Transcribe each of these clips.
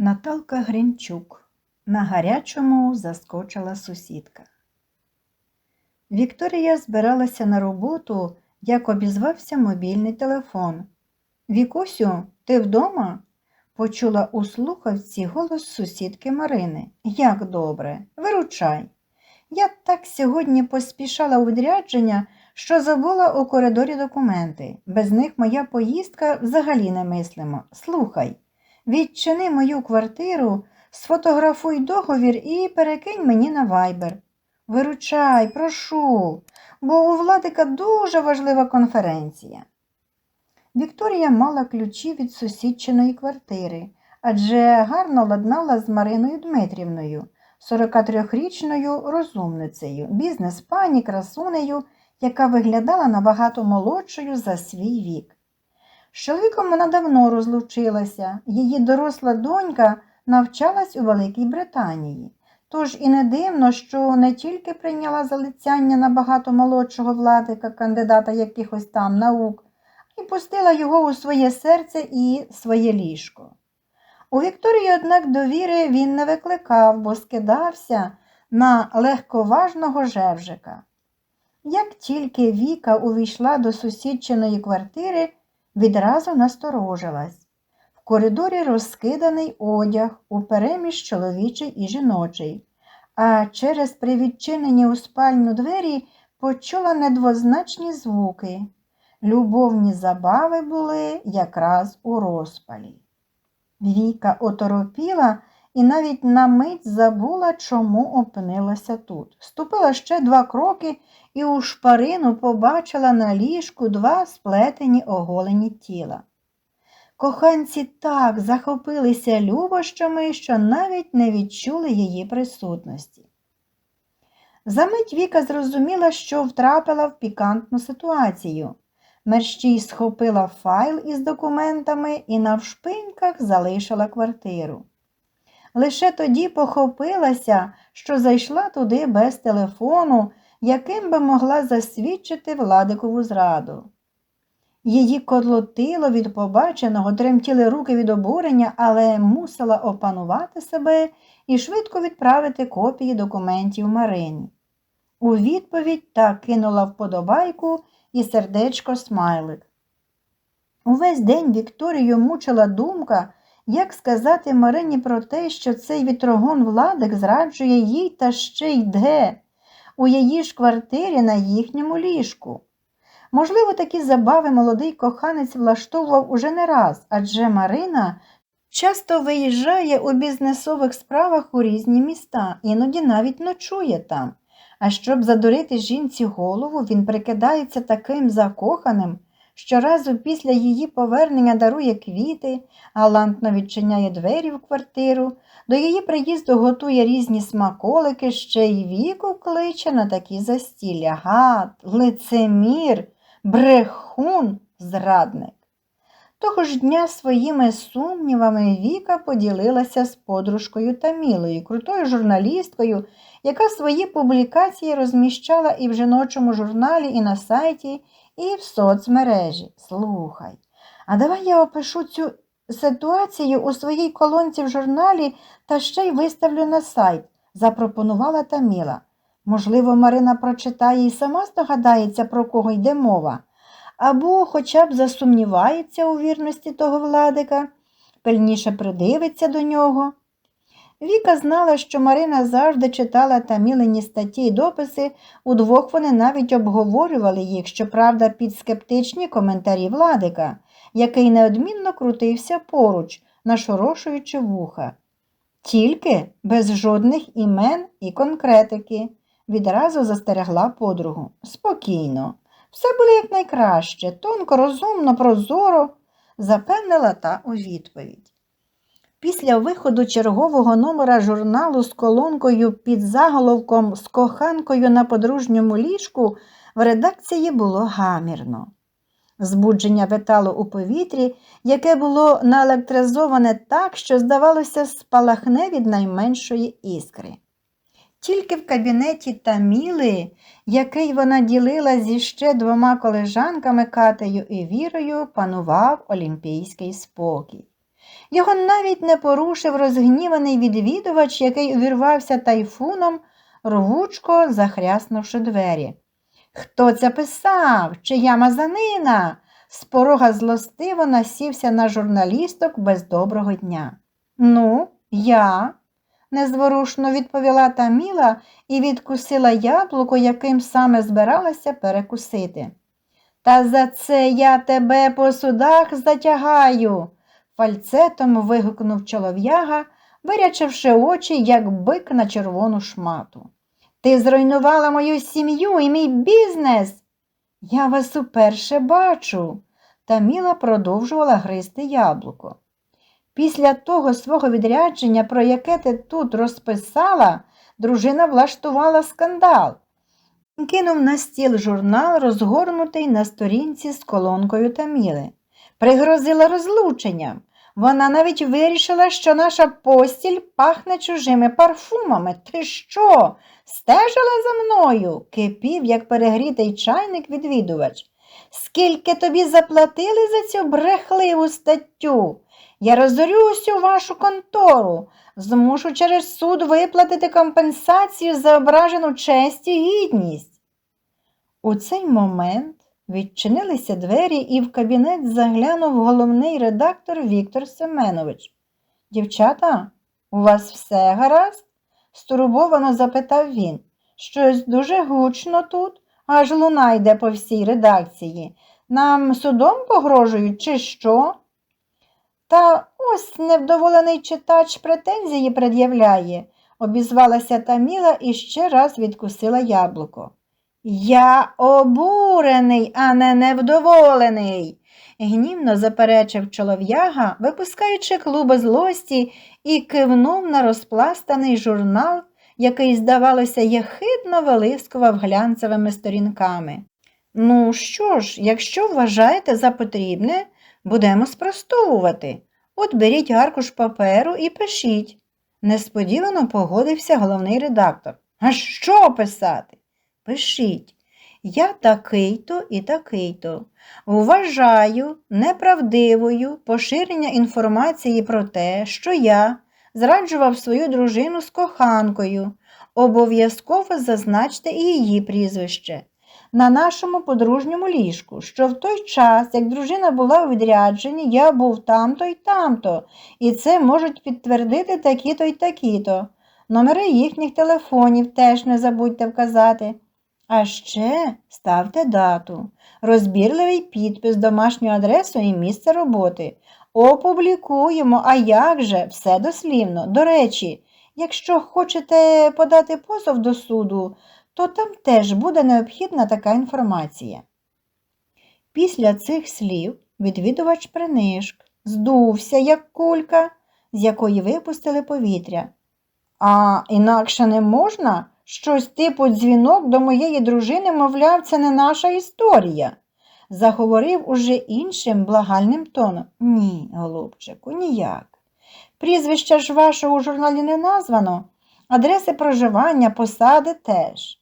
Наталка Гринчук. На гарячому заскочила сусідка. Вікторія збиралася на роботу, як обізвався мобільний телефон. Вікусю, ти вдома? Почула у слухавці голос сусідки Марини. Як добре, виручай. Я так сьогодні поспішала у відрядження, що забула у коридорі документи. Без них моя поїздка взагалі немислима. Слухай, відчини мою квартиру, сфотографуй договір і перекинь мені на вайбер. Виручай, прошу, бо у Владика дуже важлива конференція. Вікторія мала ключі від сусідчиної квартири, адже гарно ладнала з Мариною Дмитрівною, 43-річною розумницею, бізнес-пані красунею, яка виглядала набагато молодшою за свій вік. З чоловіком вона давно розлучилася, її доросла донька навчалась у Великій Британії. Тож і не дивно, що не тільки прийняла залицяння набагато молодшого владика, кандидата якихось там наук, і пустила його у своє серце і своє ліжко. У Вікторії, однак, довіри він не викликав, бо скидався на легковажного жевжика. Як тільки Віка увійшла до сусідчиної квартири, відразу насторожилась. В коридорі розкиданий одяг упереміж чоловічий і жіночий, а через привідчинені у спальню двері почула недвозначні звуки. Любовні забави були якраз у розпалі. Віка оторопіла і навіть на мить забула, чому опинилася тут. Ступила ще два кроки і у шпарину побачила на ліжку два сплетені оголені тіла. Коханці так захопилися любощами, що навіть не відчули її присутності. Замить Віка зрозуміла, що втрапила в пікантну ситуацію. Мерщій схопила файл із документами і навшпиньках залишила квартиру. Лише тоді похопилася, що зайшла туди без телефону, яким би могла засвідчити Владикову зраду. Її кодлотило від побаченого, тремтіли руки від обурення, але мусила опанувати себе і швидко відправити копії документів Марині. У відповідь та кинула вподобайку і сердечко смайлик. Увесь день Вікторію мучила думка, як сказати Марині про те, що цей вітрогон Владик зраджує їй та ще йде у її ж квартирі на їхньому ліжку. Можливо, такі забави молодий коханець влаштовував уже не раз, адже Марина часто виїжджає у бізнесових справах у різні міста, іноді навіть ночує там. А щоб задурити жінці голову, він прикидається таким закоханим, щоразу після її повернення дарує квіти, галантно відчиняє двері в квартиру, до її приїзду готує різні смаколики, ще й віку кличе на такі застілля. Гад, лицемір, брехун, зрадник. Того ж дня своїми сумнівами Віка поділилася з подружкою Тамілою, крутою журналісткою, яка свої публікації розміщала і в жіночому журналі, і на сайті, і в соцмережі. Слухай, а давай я опишу цю ситуацію у своїй колонці в журналі та ще й виставлю на сайт, запропонувала Таміла. Можливо, Марина прочитає і сама здогадається, про кого йде мова, або хоча б засумнівається у вірності того владика, пильніше придивиться до нього. Віка знала, що Марина завжди читала тамілені статті й дописи, удвох вони навіть обговорювали їх, щоправда, під скептичні коментарі владика, який неодмінно крутився поруч, нашорошуючи вуха. Тільки без жодних імен і конкретики, відразу застерегла подругу. Спокійно, все буде якнайкраще, тонко, розумно, прозоро, запевнила та у відповідь. Після виходу чергового номера журналу з колонкою під заголовком з коханкою на подружньому ліжку в редакції було гамірно. Збудження витало у повітрі, яке було наелектризоване так, що, здавалося, спалахне від найменшої іскри. Тільки в кабінеті Таміли, який вона ділила зі ще двома колежанками Катею і Вірою, панував олімпійський спокій. Його навіть не порушив розгніваний відвідувач, який увірвався тайфуном, рвучко захряснувши двері. Хто це писав? Чия мазанина? З порога злостиво насівся на журналісток без доброго дня. Ну, я, незворушно відповіла Таміла і відкусила яблуко, яким саме збиралася перекусити. Та за це я тебе по судах затягаю, фальцетом вигукнув чолов'яга, вирячивши очі, як бик на червону шмату. Ти зруйнувала мою сім'ю і мій бізнес. Я вас уперше бачу. Таміла продовжувала гризти яблуко. Після того свого відрядження, про яке ти тут розписала, дружина влаштувала скандал. Кинув на стіл журнал, розгорнутий на сторінці з колонкою Таміли. Пригрозила розлученням. Вона навіть вирішила, що наша постіль пахне чужими парфумами. Ти що? Стежила за мною? кипів, як перегрітий чайник відвідувач. Скільки тобі заплатили за цю брехливу статтю? Я розорю усю вашу контору, змушу через суд виплатити компенсацію за ображену честь і гідність. У цей момент відчинилися двері і в кабінет заглянув головний редактор Віктор Семенович. Дівчата, у вас все гаразд? стурбовано запитав він. Щось дуже гучно тут, аж луна йде по всій редакції. Нам судом погрожують, чи що? Та ось невдоволений читач претензії пред'являє, обізвалася Таміла і ще раз відкусила яблуко. Я обурений, а не невдоволений, гнівно заперечив чолов'яга, випускаючи клуби злості і кивнув на розпластаний журнал, який, здавалося, єхидно вилискував глянцевими сторінками. Ну що ж, якщо вважаєте за потрібне, будемо спростовувати. От беріть аркуш паперу і пишіть. Несподівано погодився головний редактор. А що писати? Пишіть. Я такий-то і такий-то. Вважаю неправдивою поширення інформації про те, що я зраджував свою дружину з коханкою. Обов'язково зазначте і її прізвище. На нашому подружньому ліжку, що в той час, як дружина була у відрядженні, я був там-то й там-то, і це можуть підтвердити такі-то й такі-то. Номери їхніх телефонів теж не забудьте вказати. А ще ставте дату, розбірливий підпис, домашню адресу і місце роботи. Опублікуємо, а як же, все дослівно. До речі, якщо хочете подати позов до суду, то там теж буде необхідна така інформація. Після цих слів відвідувач принишк, здувся, як кулька, з якої випустили повітря. А інакше не можна? Щось типу дзвінок до моєї дружини, мовляв, це не наша історія. Заговорив уже іншим благальним тоном. Ні, голубчику, ніяк. Прізвища ж вашого у журналі не названо, адреси проживання, посади теж.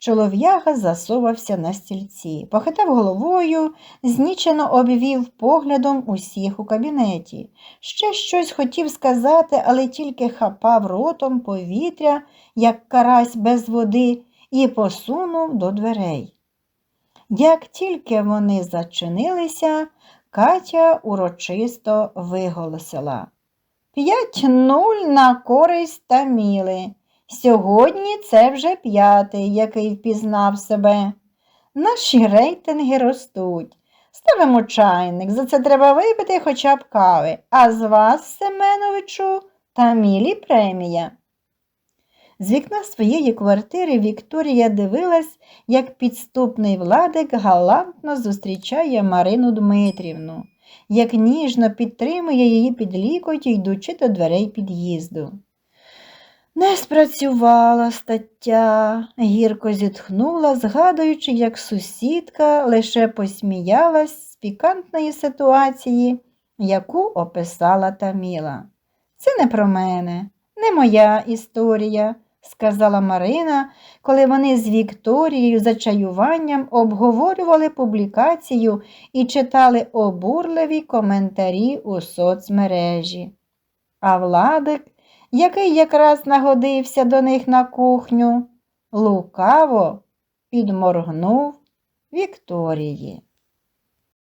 Чолов'яга засовався на стільці, похитав головою, знічено обвів поглядом усіх у кабінеті. Ще щось хотів сказати, але тільки хапав ротом повітря, як карась без води, і посунув до дверей. Як тільки вони зачинилися, Катя урочисто виголосила П'ять нуль на користь Таміли. Сьогодні це вже п'ятий, який впізнав себе. Наші рейтинги ростуть. Ставимо чайник, за це треба випити хоча б кави, а з вас, Семеновичу, та мілі премія. З вікна своєї квартири Вікторія дивилась, як підступний владик галантно зустрічає Марину Дмитрівну, як ніжно підтримує її під лікоть, йдучи до дверей під'їзду. Не спрацювала стаття, гірко зітхнула, згадуючи, як сусідка лише посміялась з пікантної ситуації, яку описала Таміла. Це не про мене, не моя історія, сказала Марина, коли вони з Вікторією за чаюванням обговорювали публікацію і читали обурливі коментарі у соцмережі. А Владик, який якраз нагодився до них на кухню, лукаво підморгнув Вікторії.